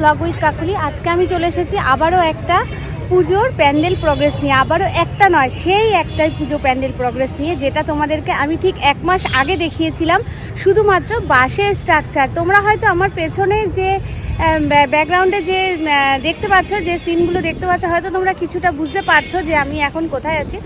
Blog with Kakuli. আজকে আমি চলে এসেছি আবারও একটা পুজোর প্যান্ডেল প্রগ্রেস নিয়ে। আবারও একটা নয়, সেই একটাই পুজো প্যান্ডেল প্রগ্রেস নিয়ে, যেটা তোমাদেরকে আমি ঠিক এক মাস আগে দেখিয়েছিলাম। শুধুমাত্র বাঁশের স্ট্রাকচার তোমরা হয়তো আমার পেছনের যে ব্যাকগ্রাউন্ডে যে দেখতে পাচ্ছ, যে সিনগুলো দেখতে পাচ্ছ, হয়তো তোমরা কিছুটা বুঝতে পারছ যে আমি এখন কোথায় আছি।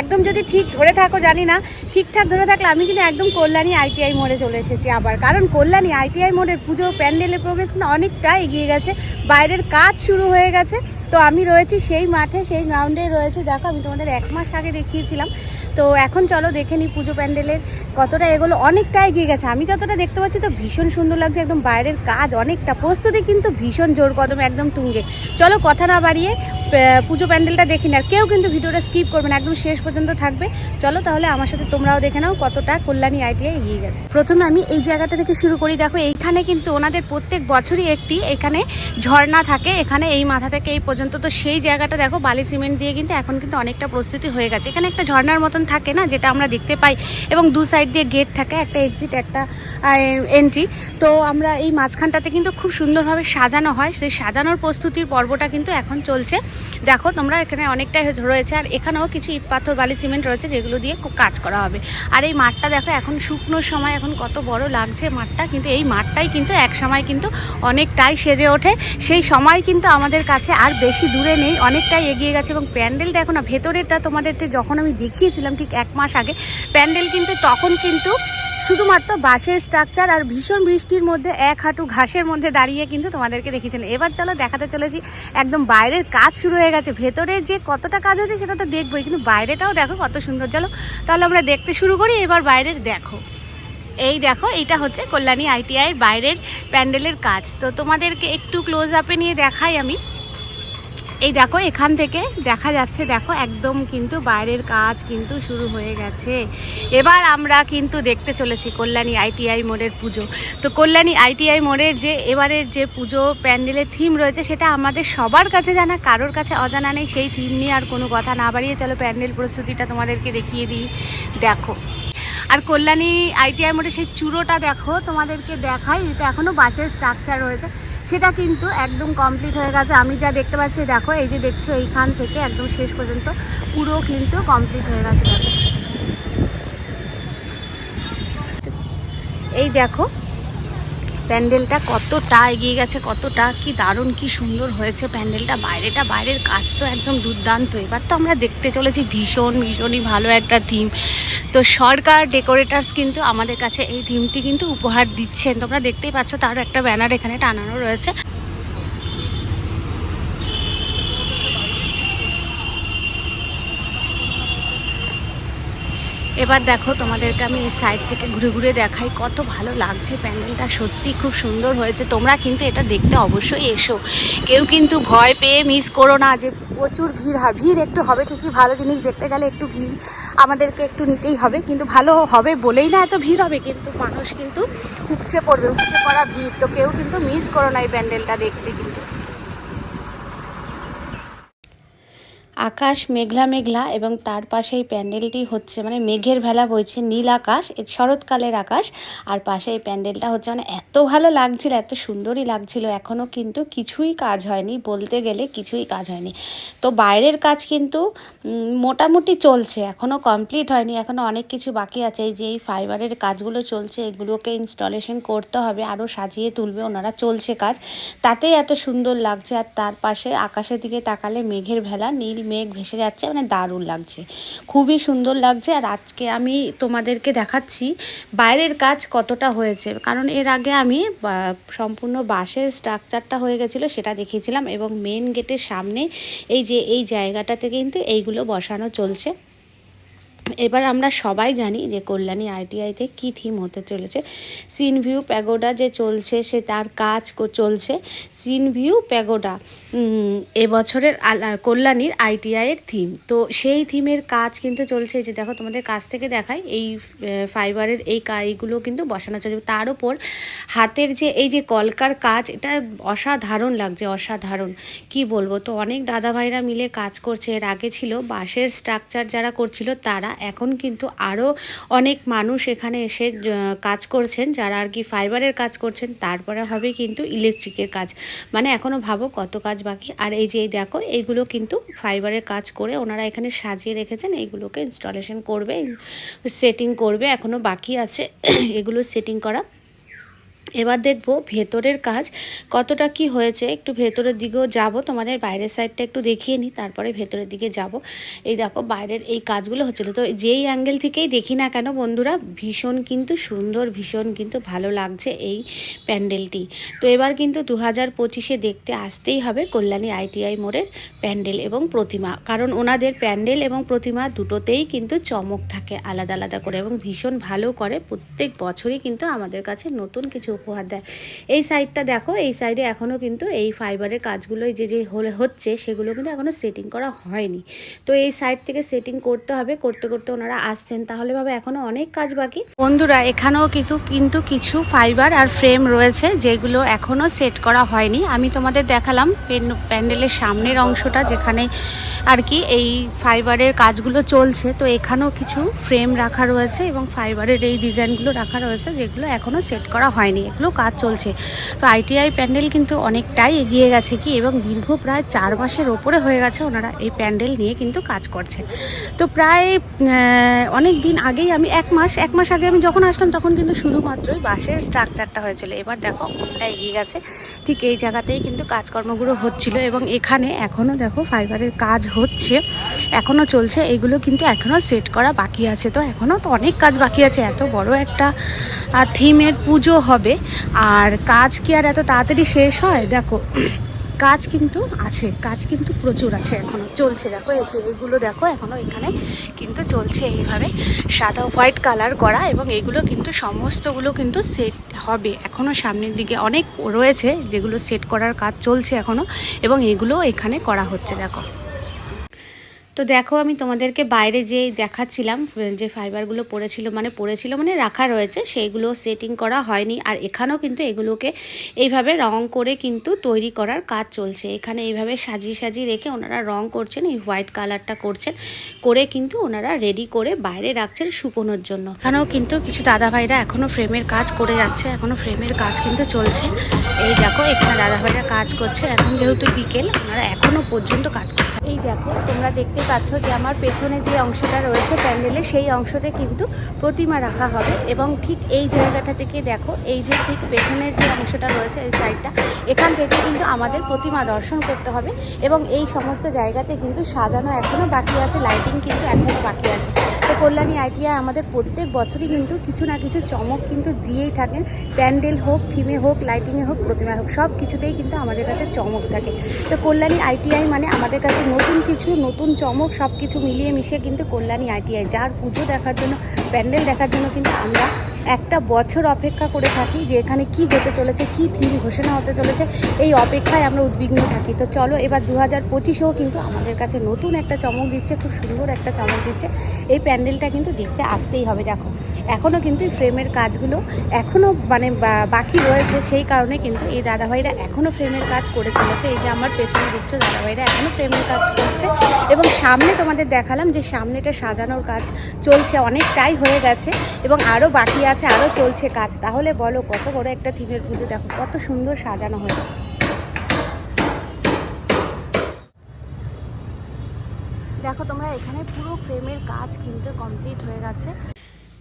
একদম যদি ঠিক ধরে থাকো, জানি না, ঠিকঠাক ধরে থাকলে আমি কিন্তু একদম কল্যাণী আইটিআই মোড়ে চলে এসেছি আবার। কারণ কল্যাণী আইটিআই মোড়ের পুজো প্যান্ডেলের প্রবেশ কিন্তু অনেকটা এগিয়ে গেছে, বাইরের কাজ শুরু হয়ে গেছে। তো আমি রয়েছি সেই মাঠে, সেই গ্রাউন্ডে রয়েছে। দেখো, আমি তোমাদের এক মাস আগে দেখিয়েছিলাম। তো এখন চলো দেখে নিই পুজো প্যান্ডেলের কতটা এগুলো। অনেকটা এগিয়ে গেছে। আমি যতটা দেখতে পাচ্ছি তো ভীষণ সুন্দর লাগছে, একদম বাইরের কাজ অনেকটা। প্রস্তুতি কিন্তু ভীষণ জোর কদমে, একদম তুঙ্গে। চলো কথা না বাড়িয়ে পুজো প্যান্ডেলটা দেখি না। কেউ কিন্তু ভিডিওটা স্কিপ করবে না, একদম শেষ পর্যন্ত থাকবে। চলো তাহলে আমার সাথে তোমরাও দেখে নাও কতটা কল্যাণী আইডিয়া এগিয়ে গেছে। প্রথমে আমি এই জায়গাটা থেকে শুরু করি। দেখো, এইখানে কিন্তু ওনাদের প্রত্যেক বছরই একটি এখানে ঝর্ণা থাকে। এখানে এই মাথা থেকে এই পর্যন্ত। তো সেই জায়গাটা দেখো, বালি সিমেন্ট দিয়ে কিন্তু এখন কিন্তু অনেকটা প্রস্তুতি হয়ে গেছে। এখানে একটা ঝর্ণার মতন থাকে না, যেটা আমরা দেখতে পাই। এবং দু সাইড দিয়ে গেট থাকে, একটা এক্সিট একটা এন্ট্রি তো আমরা এই মাঝখানটাতে কিন্তু খুব সুন্দরভাবে সাজানো হয়। সেই সাজানোর প্রস্তুতির পর্বটা কিন্তু এখন চলছে। দেখো, তোমরা এখানে অনেকটাই রয়েছে। আর এখানেও কিছু ইট পাথর, বালি, সিমেন্ট রয়েছে, যেগুলো দিয়ে কাজ করা হবে। আর এই মাঠটা দেখো, এখন শুকনোর সময়, এখন কত বড় লাগছে মাঠটা। কিন্তু এই মাঠটাই কিন্তু এক সময় কিন্তু অনেকটাই সেজে ওঠে। সেই সময় কিন্তু আমাদের কাছে আর বেশি দূরে নেই। অনেকটাই এগিয়ে গেছে এবং প্যান্ডেল দেখো না, ভেতরেরটা তোমাদেরকে যখন আমি দেখিয়েছিলাম ঠিক এক মাস আগে। প্যান্ডেল কিন্তু তখন কিন্তু শুধুমাত্র বাঁশের স্ট্রাকচার আর ভীষণ বৃষ্টির মধ্যে এক হাঁটু ঘাসের মধ্যে দাঁড়িয়ে কিন্তু তোমাদেরকে দেখিয়েছিলাম। এবার চলো দেখাতে চলেছি, একদম বাইরের কাজ শুরু হয়ে গেছে। ভেতরে যে কতটা কাজ হয়েছে সেটা তো দেখবোই, কিন্তু বাইরেটাও দেখো কত সুন্দর। চলো, তাহলে আমরা দেখতে শুরু করি, এবার বাইরের দেখো। এই দেখো, এইটা হচ্ছে কল্যাণী আইটিআইয়ের বাইরের প্যান্ডেলের কাজ। তো তোমাদেরকে একটু ক্লোজ আপে নিয়ে দেখাই আমি। এই দেখো, এখান থেকে দেখা যাচ্ছে, দেখো, একদম কিন্তু বাইরের কাজ কিন্তু শুরু হয়ে গেছে। এবার আমরা কিন্তু দেখতে চলেছি কল্যাণী আইটিআই মোড়ের পুজো। তো কল্যাণী আইটিআই মোড়ের যে, এবারের যে পুজো প্যান্ডেলের থিম রয়েছে, সেটা আমাদের সবার কাছে জানা, কারোর কাছে অজানা নেই। সেই থিম নিয়ে আর কোনো কথা না বাড়িয়ে চলো, প্যান্ডেল প্রস্তুতিটা তোমাদেরকে দেখিয়ে দিই। দেখো আর কল্যাণী আইটিআই মোড়ে সেই চূড়োটা দেখো, তোমাদেরকে দেখাই, এটা এখনও বাসের স্ট্রাকচার রয়েছে। সেটা কিন্তু একদম কমপ্লিট হয়ে গেছে। আমি যা দেখতে পাচ্ছি, দেখো, এই যে দেখছ, এইখান থেকে একদম শেষ পর্যন্ত পুরো কিন্তু কমপ্লিট হয়ে গেছে। এই দেখো প্যান্ডেলটা কতটা এগিয়ে গেছে, কতটা কি দারুণ, কি সুন্দর হয়েছে প্যান্ডেলটা। বাইরেটা, বাইরের কাজ তো একদম দুর্দান্ত। এবার তো আমরা দেখতে চলেছি ভীষণ, ভীষণই ভালো একটা থিম তো সরকার ডেকোরেটার্স কিন্তু আমাদের কাছে এই থিমটি কিন্তু উপহার দিচ্ছেন। তোমরা দেখতেই পাচ্ছ তারও একটা ব্যানার এখানে টানানো রয়েছে। এবার দেখো তোমাদেরকে আমি এই সাইড থেকে ঘুরে ঘুরে দেখাই, কত ভালো লাগছে প্যান্ডেলটা। সত্যি খুব সুন্দর হয়েছে। তোমরা কিন্তু এটা দেখতে অবশ্যই এসো। কেউ কিন্তু ভয় পেয়ে মিস করো না যে প্রচুর ভিড় হয় ভিড় একটু হবে ঠিকই, ভালো জিনিস দেখতে গেলে একটু ভিড় আমাদেরকে একটু নিতেই হবে। কিন্তু ভালো হবে বলেই না এত ভিড় হবে, কিন্তু মানুষ কিন্তু উপচে পড়বে, উপচে পড়া ভিড়। তো কেউ কিন্তু মিস করো না এই প্যান্ডেলটা দেখতে কিন্তু। আকাশ মেঘলা মেঘলা এবং তার পাশে এই প্যান্ডেলটি হচ্ছে মানে মেঘের ভেলা বইছে নীল আকাশ শরৎকালের আকাশ, আর পাশে এই প্যান্ডেলটা হচ্ছে মানে এত ভালো লাগছিল, এত সুন্দরই লাগছিল এখনও কিন্তু কিছুই কাজ হয়নি, বলতে গেলে কিছুই কাজ হয়নি। তো বাইরের কাজ কিন্তু মোটামুটি চলছে এখনও কমপ্লিট হয়নি এখনও অনেক কিছু বাকি আছে, এই যে এই ফাইবারের কাজগুলো চলছে, এগুলোকে ইনস্টলেশন করতে হবে আরও সাজিয়ে তুলবে ওনারা চলছে কাজ, তাতেই এত সুন্দর লাগছে, আর তার পাশে আকাশের দিকে তাকালে মেঘের ভেলা, নীল মেঘ ভেসে যাচ্ছে মানে দারুণ লাগছে। খুবই সুন্দর লাগছে আর আজকে আমি তোমাদেরকে দেখাচ্ছি বাইরের কাজ কতটা হয়েছে। কারণ এর আগে আমি সম্পূর্ণ বাঁশের স্ট্রাকচারটা হয়ে গেছিল সেটা দেখিয়েছিলাম এবং মেন গেটের সামনে এই যে, এই জায়গাটাতে কিন্তু এইগুলো বসানো চলছে। এবার আমরা সবাই জানি যে কল্যাণী আইটিআইতে কী থিম হতে চলেছে। সিন ভিউ প্যাগোডা যে চলছে, সে তার কাজ চলছে। সিন ভিউ প্যাগোডা এবছরের কল্যাণীর আইটিআইয়ের থিম তো সেই থিমের কাজ কিন্তু চলছে যে দেখো তোমাদের কাছ থেকে দেখাই, এই ফাইবারের এই কাইগুলো কিন্তু বসানো চলছে। তার উপর হাতের যে, এই যে কলকার কাজ, এটা অসাধারণ লাগছে, অসাধারণ। কি বলব? তো অনেক দাদা ভাইরা মিলে কাজ করছে। এর আগে ছিল বাঁশের স্ট্রাকচার যারা করছিল, তারা এখন কিন্তু আরও অনেক মানুষ এখানে এসে কাজ করছেন, যারা আর কি ফাইবারের কাজ করছেন, তারপরে হবে কিন্তু ইলেকট্রিকের কাজ। মানে এখনও ভাবো কত কাজ বাকি। আর এই যে দেখো, এইগুলো কিন্তু ফাইবারের কাজ করে ওনারা এখানে সাজিয়ে রেখেছেন, এইগুলোকে ইনস্টলেশন করবে সেটিং করবে এখনও বাকি আছে। এগুলো সেটিং করা। এবার দেখব ভেতরের কাজ কতটা কি হয়েছে। একটু ভেতরের দিকেও যাব, তোমাদের বাইরের সাইডটা একটু দেখিয়ে নিই তারপরে ভেতরের দিকে যাব। এই দেখো, বাইরের এই কাজগুলো হচ্ছিল। তো যেই অ্যাঙ্গেল থেকেই দেখি না কেন বন্ধুরা, ভীষণ কিন্তু সুন্দর, ভীষণ কিন্তু ভালো লাগছে এই প্যান্ডেলটি। তো এবার কিন্তু দু হাজার পঁচিশে দেখতে আসতেই হবে কল্যাণী আইটিআই মোড়ের প্যান্ডেল এবং প্রতিমা। কারণ ওনাদের প্যান্ডেল এবং প্রতিমা দুটোতেই কিন্তু চমক থাকে আলাদা আলাদা করে এবং ভীষণ ভালো করে প্রত্যেক বছরই কিন্তু আমাদের কাছে নতুন কিছু উপহার দেয়। এই সাইডটা দেখো, এই সাইডে এখনও কিন্তু এই ফাইবারের কাজগুলো যে যে হলে হচ্ছে সেগুলো কিন্তু এখনও সেটিং করা হয়নি। তো এই সাইড থেকে সেটিং করতে হবে, করতে করতে ওনারা আসছেন। তাহলে ভাবে এখনও অনেক কাজ বাকি। বন্ধুরা, এখানেও কিন্তু কিন্তু কিছু ফাইবার আর ফ্রেম রয়েছে যেগুলো এখনও সেট করা হয়নি। আমি তোমাদের দেখালাম প্যান্ডেলের সামনের অংশটা যেখানে আর কি এই ফাইবারের কাজগুলো চলছে। তো এখানেও কিছু ফ্রেম রাখা রয়েছে এবং ফাইবারের এই ডিজাইনগুলো রাখা রয়েছে যেগুলো এখনও সেট করা হয়নি। এগুলো কাজ চলছে। তো আইটিআই প্যান্ডেল কিন্তু অনেকটাই এগিয়ে গেছে কি এবং দীর্ঘ প্রায় চার মাসের ওপরে হয়ে গেছে ওনারা এই প্যান্ডেল নিয়ে কিন্তু কাজ করছে। তো প্রায় অনেক দিন আগেই আমি, এক মাস এক মাস আগে আমি যখন আসলাম তখন কিন্তু শুধুমাত্রই বাঁশের স্ট্রাকচারটা হয়েছিল। এবার দেখো অনেকটা এগিয়ে গেছে। ঠিক এই জায়গাতেই কিন্তু কাজকর্মগুলো হচ্ছিল এবং এখানে এখনও দেখো ফাইবারের কাজ হচ্ছে এখনও চলছে। এগুলো কিন্তু এখনও সেট করা বাকি আছে। তো এখনও তো অনেক কাজ বাকি আছে। এত বড় একটা থিমের পুজো হবে। আর কাজ কি আর এত তাড়াতাড়ি শেষ হয়? দেখো, কাজ কিন্তু আছে, কাজ কিন্তু প্রচুর আছে এখনও, চলছে। দেখো, এই যে এগুলো দেখো, এখনও এখানে কিন্তু চলছে এইভাবে। সাদা, হোয়াইট কালার করা এবং এগুলো কিন্তু সমস্তগুলো কিন্তু সেট হবে। এখনও সামনের দিকে অনেক রয়েছে যেগুলো সেট করার কাজ চলছে এখনও এবং এগুলো এখানে করা হচ্ছে, দেখো। তো দেখো, আমি তোমাদেরকে বাইরে যে দেখাচ্ছিলাম যে ফাইবারগুলো পড়েছিল মানে পড়েছিল মানে রাখা রয়েছে, সেইগুলো সেটিং করা হয়নি। আর এখানেও কিন্তু এগুলোকে এইভাবে রং করে কিন্তু তৈরি করার কাজ চলছে। এখানে এইভাবে সাজিয়ে সাজিয়ে রেখে ওনারা রং করছেন, এই হোয়াইট কালারটা করছেন, করে কিন্তু ওনারা রেডি করে বাইরে রাখছেন শুকোনোর জন্য। এখানেও কিন্তু কিছু দাদা ভাইরা এখনও ফ্রেমের কাজ করে যাচ্ছে এখনও ফ্রেমের কাজ কিন্তু চলছে। এই দেখো, এখানে দাদা ভাইরা কাজ করছে। এখন যেহেতু বিকেল, ওনারা এখনও পর্যন্ত কাজ করছে। এই দেখো, তোমরা দেখতে পাচ্ছ যে আমার পেছনে যে অংশটা রয়েছে প্যান্ডেলে, সেই অংশতে কিন্তু প্রতিমা রাখা হবে এবং ঠিক এই জায়গাটা থেকে দেখো, এই যে ঠিক পেছনের যে অংশটা রয়েছে এই সাইডটা, এখান থেকে কিন্তু আমাদের প্রতিমা দর্শন করতে হবে এবং এই সমস্ত জায়গাতে কিন্তু সাজানো এখনও বাকি আছে, লাইটিং কিন্তু এখনও বাকি আছে। কল্যাণী আইটিআই আমাদের প্রত্যেক বছরই কিন্তু কিছু না কিছু চমক কিন্তু দিয়েই থাকেন। প্যান্ডেল হোক, থিমে হোক, লাইটিংয়ে হোক প্রতিমা হোক, সব কিছুতেই কিন্তু আমাদের কাছে চমক থাকে। তো কল্যাণী আইটিআই মানে আমাদের কাছে নতুন কিছু, নতুন চমক, সব কিছু মিলিয়ে মিশিয়ে কিন্তু কল্যাণী আইটিআই। যার পুজো দেখার জন্য, প্যান্ডেল দেখার জন্য কিন্তু আমরা একটা বছর অপেক্ষা করে থাকি যে এখানে কি হতে চলেছে, কি থিম ঘোষণা হতে চলেছে, এই অপেক্ষায় আমরা উদ্বিগ্ন থাকি। তো চলো এবার দু হাজার পঁচিশেও কিন্তু আমাদের কাছে নতুন একটা চমক দিচ্ছে, খুব সুন্দর একটা চমক দিচ্ছে। এই প্যান্ডেলটা কিন্তু দেখতে আসতেই হবে, দেখো। এখনও কিন্তু এই ফ্রেমের কাজগুলো এখনও মানে বাকি রয়েছে, সেই কারণে কিন্তু এই দাদাভাইরা এখনও ফ্রেমের কাজ করে চলেছে। এই যে আমার পেছনে দিচ্ছ দাদাভাইরা এখনও ফ্রেমের কাজ করছে। এবং সামনে তোমাদের দেখালাম যে সামনেটা সাজানোর কাজ চলছে, অনেকটাই হয়ে গেছে এবং আরও বাকি আছে আরও চলছে কাজ। তাহলে বলো, কত বড় একটা থিমের পুজো, দেখো কত সুন্দর সাজানো হয়েছে। দেখো, তোমরা এখানে পুরো ফ্রেমের কাজ কিন্তু কমপ্লিট হয়ে গেছে।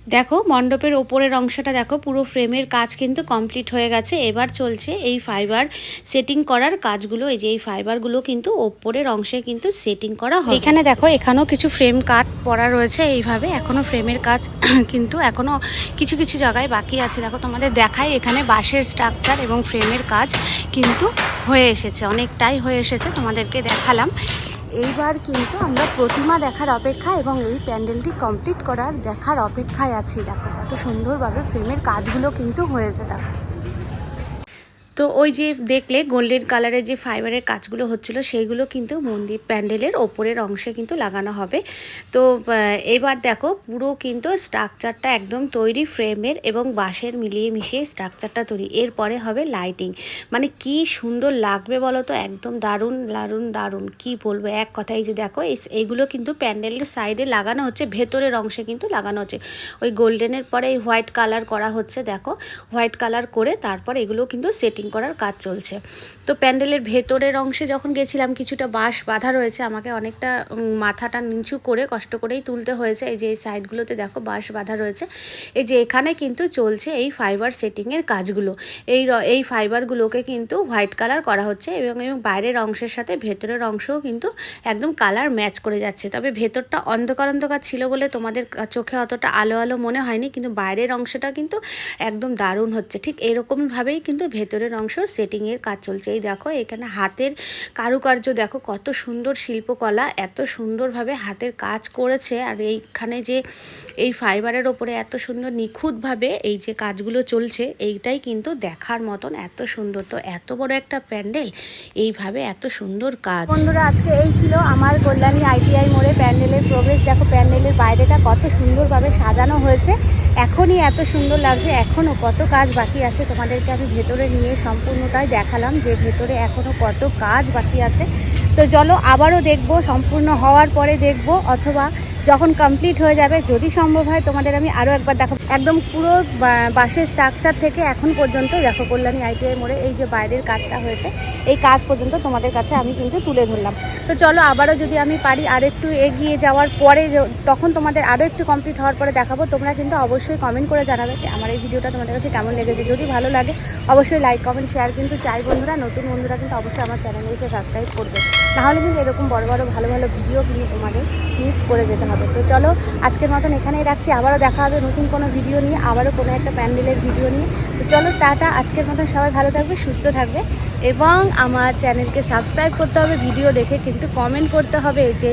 দেখো, মণ্ডপের ওপরের অংশটা দেখো, পুরো ফ্রেমের কাজ কিন্তু কমপ্লিট হয়ে গেছে। এবার চলছে এই ফাইবার সেটিং করার কাজগুলো। এই যে এই ফাইবারগুলো কিন্তু ওপরের অংশে কিন্তু সেটিং করা হয় এখানে দেখো, এখানেও কিছু ফ্রেম কাট পড়া রয়েছে এইভাবে। এখনও ফ্রেমের কাজ কিন্তু এখনও কিছু কিছু জায়গায় বাকি আছে। দেখো, তোমাদের দেখাই, এখানে বাঁশের স্ট্রাকচার এবং ফ্রেমের কাজ কিন্তু হয়ে এসেছে, অনেকটাই হয়ে এসেছে। তোমাদেরকে দেখালাম। এইবার কিন্তু আমরা প্রতিমা দেখার অপেক্ষা এবং এই প্যান্ডেলটি কমপ্লিট করার দেখার অপেক্ষায় আছি। দেখো কত সুন্দরভাবে ফ্রেমের কাজগুলো কিন্তু হয়েছে, দেখো। তো ওই যে দেখলে গোল্ডেন কালারের যে ফাইবারের কাজগুলো হচ্ছিল, সেইগুলো কিন্তু মন্দির প্যান্ডেলের ওপরের অংশে কিন্তু লাগানো হবে। তো এবার দেখো পুরো কিন্তু স্ট্রাকচারটা একদম তৈরি ফ্রেমের এবং বাঁশের মিলিয়ে মিশিয়ে স্ট্রাকচারটা তৈরি। এরপরে হবে লাইটিং। মানে কি সুন্দর লাগবে বলো তো একদম দারুণ দারুণ দারুণ। কি বলব? এক কথাই যে দেখো এই- এইগুলো কিন্তু প্যান্ডেলের সাইডে লাগানো হচ্ছে, ভেতরের অংশে কিন্তু লাগানো হচ্ছে। ওই গোল্ডেনের পরে এই হোয়াইট কালার করা হচ্ছে, দেখো। হোয়াইট কালার করে তারপর এগুলো কিন্তু সেটিং করার কাজ চলছে। তো প্যান্ডেলের ভেতরের অংশে যখন গেছিলাম, কিছুটা বাঁশ বাঁধা রয়েছে, আমাকে অনেকটা মাথাটা নিচু করে কষ্ট করেই তুলতে হয়েছে। এই যে এই সাইডগুলোতে দেখো বাঁশ বাঁধা রয়েছে। এই যে এখানে কিন্তু চলছে এই ফাইবার সেটিংয়ের কাজগুলো। এই এই ফাইবারগুলোকে কিন্তু হোয়াইট কালার করা হচ্ছে এবং এবং বাইরের অংশের সাথে ভেতরের অংশও কিন্তু একদম কালার ম্যাচ করে যাচ্ছে। তবে ভেতরটা অন্ধকার অন্ধকার ছিল বলে তোমাদের চোখে অতটা আলো আলো মনে হয়নি, কিন্তু বাইরের অংশটা কিন্তু একদম দারুণ হচ্ছে। ঠিক এরকমভাবেই কিন্তু ভেতরের অংশ সেটিংয়ের কাজ চলছে। এই দেখো, এখানে হাতের কারুকার্য দেখো, কত সুন্দর শিল্পকলা, এত সুন্দরভাবে হাতের কাজ করেছে। আর এইখানে যে এই ফাইবারের ওপরে এত সুন্দর নিখুঁতভাবে এই যে কাজগুলো চলছে, এইটাই কিন্তু দেখার মতন এত সুন্দর। তো এত বড় একটা প্যান্ডেল, এইভাবে এত সুন্দর কাজ। বন্ধুরা, আজকে এই ছিল আমার কল্যাণী আইটিআই প্যান্ডেলের প্রবেশ। দেখো প্যান্ডেলের বাইরেটা কত সুন্দরভাবে সাজানো হয়েছে। এখনই এত সুন্দর লাগছে। এখনও কত কাজ বাকি আছে তোমাদেরকে আমি ভেতরে নিয়ে সম্পূর্ণটাই দেখালাম যে ভেতরে এখনও কত কাজ বাকি আছে। তো চলো আবারও দেখব, সম্পূর্ণ হওয়ার পরে দেখব, অথবা যখন কমপ্লিট হয়ে যাবে, যদি সম্ভব হয় তোমাদের আমি আরও একবার দেখাবো একদম পুরো বাসের স্ট্রাকচার থেকে এখন পর্যন্ত, দেখো কল্যাণী আইটিআই মোড়ে এই যে বাইরের কাজটা হয়েছে, এই কাজ পর্যন্ত তোমাদের কাছে আমি কিন্তু তুলে ধরলাম। তো চলো আবারও যদি আমি পারি আর একটু এগিয়ে যাওয়ার পরে তখন তোমাদের আরও একটু কমপ্লিট হওয়ার পরে দেখাবো। তোমরা কিন্তু অবশ্যই কমেন্ট করে জানাবে যে আমার এই ভিডিওটা তোমাদের কাছে কেমন লেগেছে। যদি ভালো লাগে, অবশ্যই লাইক কমেন্ট শেয়ার কিন্তু চাই বন্ধুরা। নতুন বন্ধুরা কিন্তু অবশ্যই আমার চ্যানেলে এসে সাবস্ক্রাইব করবে। নাহলে কিন্তু এরকম বড় বড় ভালো ভালো ভিডিও কিন্তু তোমাদের মিস করে যেতে হবে। তো চলো, আজকের মতন এখানেই রাখছি। আবারও দেখা হবে নতুন কোনো ভিডিও নিয়ে, আবারও কোনো একটা প্যান্ডেলের ভিডিও নিয়ে। তো চলো, টাটা। আজকের মতন সবাই ভালো থাকবে, সুস্থ থাকবে। এবং আমার চ্যানেলকে সাবস্ক্রাইব করতে হবে ভিডিও দেখে কিন্তু কমেন্ট করতে হবে যে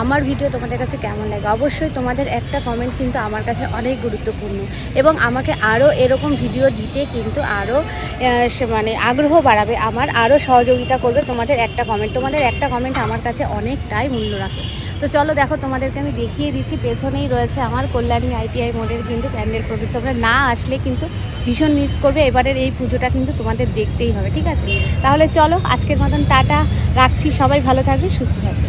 আমার ভিডিও তোমাদের কাছে কেমন লাগে। অবশ্যই তোমাদের একটা কমেন্ট কিন্তু আমার কাছে অনেক গুরুত্বপূর্ণ। এবং আমাকে আরও এরকম ভিডিও দিতে কিন্তু আরও মানে আগ্রহ বাড়াবে। আমার আরও সহযোগিতা করবে তোমাদের একটা কমেন্ট তোমাদের একটা কমেন্ট আমার কাছে অনেকটাই মূল্য রাখে। তো চলো দেখো, তোমাদেরকে আমি দেখিয়ে দিচ্ছি, পেছনেই রয়েছে আমার কল্যাণী আইটিআই মোডের কিন্তু প্যান্ডেল তোমরা না আসলে কিন্তু ভীষণ মিস করবে, এবারের এই পুজোটা কিন্তু তোমাদের দেখতেই হবে, ঠিক আছে? তাহলে চলো, আজকের মতন টাটা, রাখছি, সবাই ভালো থাকবে, সুস্থ থাকবে।